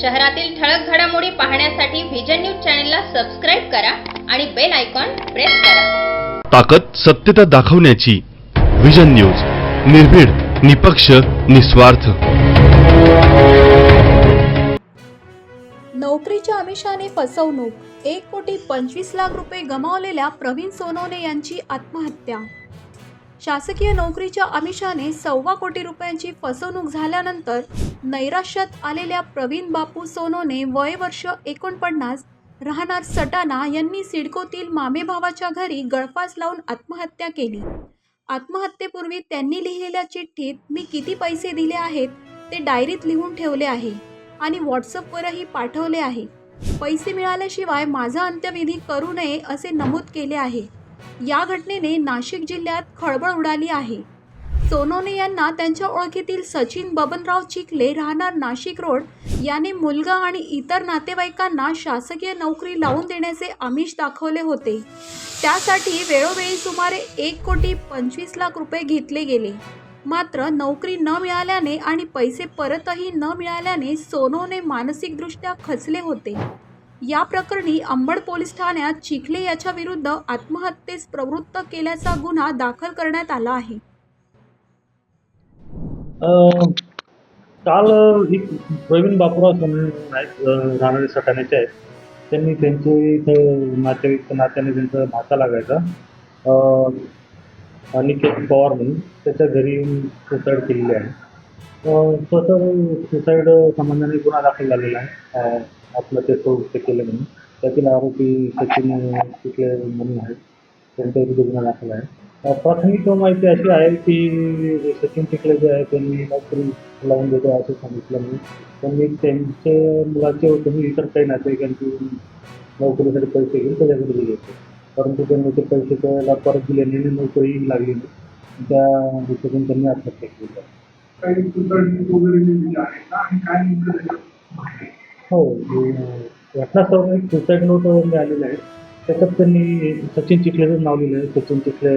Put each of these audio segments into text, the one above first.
शहरातील ठळक घडामोडी पाहण्यासाठी व्हिजन न्यूज चॅनलला सबस्क्राईब करा आणि बेल आयकॉन प्रेस करा. ताकद सत्यता दाखवण्याची विजन न्यूज निर्भीड निपक्ष निस्वार्थ. नोकरीच्या आमिषाने फसवणूक. एक कोटी पंचवीस लाख रुपये गमावलेल्या प्रवीण सोनवणे यांची आत्महत्या. शासकीय नोकरीच्या आमिषाने सव्वा कोटी रुपयांची फसवणूक झाल्यानंतर नैराश्यात आलेल्या प्रवीण बापू सोनोने वय वर्ष एकोणपन्नास राहणार सटाणा यांनी सिडकोतील मामेभावाच्या घरी गळफास लावून आत्महत्या केली. आत्महत्येपूर्वी त्यांनी लिहिलेल्या चिठ्ठीत मी किती पैसे दिले आहेत ते डायरीत लिहून ठेवले आहे आणि व्हॉट्सअपवरही पाठवले आहे. पैसे मिळाल्याशिवाय माझा अंत्यविधी करू नये असे नमूद केले आहे. या घटनेने नाशिक जिल्ह्यात खळबळ उडाली आहे. सोनोने यांना त्यांच्या ओळखीतील सचिन बबनराव चिखले राहणार नाशिक रोड. याने मुलगा आणि इतर नातेवाईकांना शासकीय नोकरी लावून देण्याचे आमिष दाखवले होते. त्यासाठी वेळोवेळी सुमारे एक कोटी पंचवीस लाख रुपये घेतले गेले. मात्र नोकरी न मिळाल्याने आणि पैसे परतही न मिळाल्याने सोनोने मानसिकदृष्ट्या खचले होते. या प्रकरणी अंबड पोलीस ठाण्यात चिखले याच्या विरुद्ध आत्महत्येस प्रवृत्त केल्याचा गुन्हा दाखल करण्यात आला आहे. काल एक प्रवीण बापूराव सोनवणे राहणारे सटाण्याचे आहेत. त्यांनी त्यांचे इथं नातेवाईक नात्याने त्यांचा भाचा लागायचा. अनिकेत पवार म्हणून त्याच्या घरी येऊन सुसाईड केलेली आहे. तसं सुसाईड संबंधाने गुन्हा दाखल झालेला आहे. आपलं ते सोडते केलं म्हणून. त्यातील आरोपी सचिन चिखले म्हणून आहेत. त्यांच्या विरुद्ध गुन्हा दाखल आहे. प्राथमिक माहिती अशी आहे की सचिन चिखले जे आहे त्यांनी नोकरी लावून देतो असं सांगितलं मी. त्यांनी त्यांचे मुलाचे त्यांनी इतर काही नातेवाईकांची नोकरीसाठी पैसे घेऊन त्याच्याकडे दिले होते. परंतु त्यांनी ते पैसे त्याला परत दिले नाही आणि नोकरी लागली. नाही त्या हेतून त्यांनी आत्महत्या केली. हो अ, घटनास्थळावर एक सुसाईड नोट मिळालेलं आहे. त्याच्यात त्यांनी सचिन चिखलेचं नाव लिहिलं आहे सचिन चिखले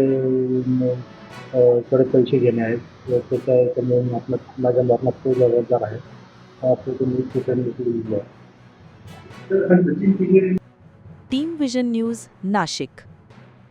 अ, कडे पैसे घेणे आहेत. त्याच्या आपला माझ्या मरणात तो जबाबदार आहे. असं त्यांनी नोट लिहिलं आहे टीम विजन न्यूज नाशिक.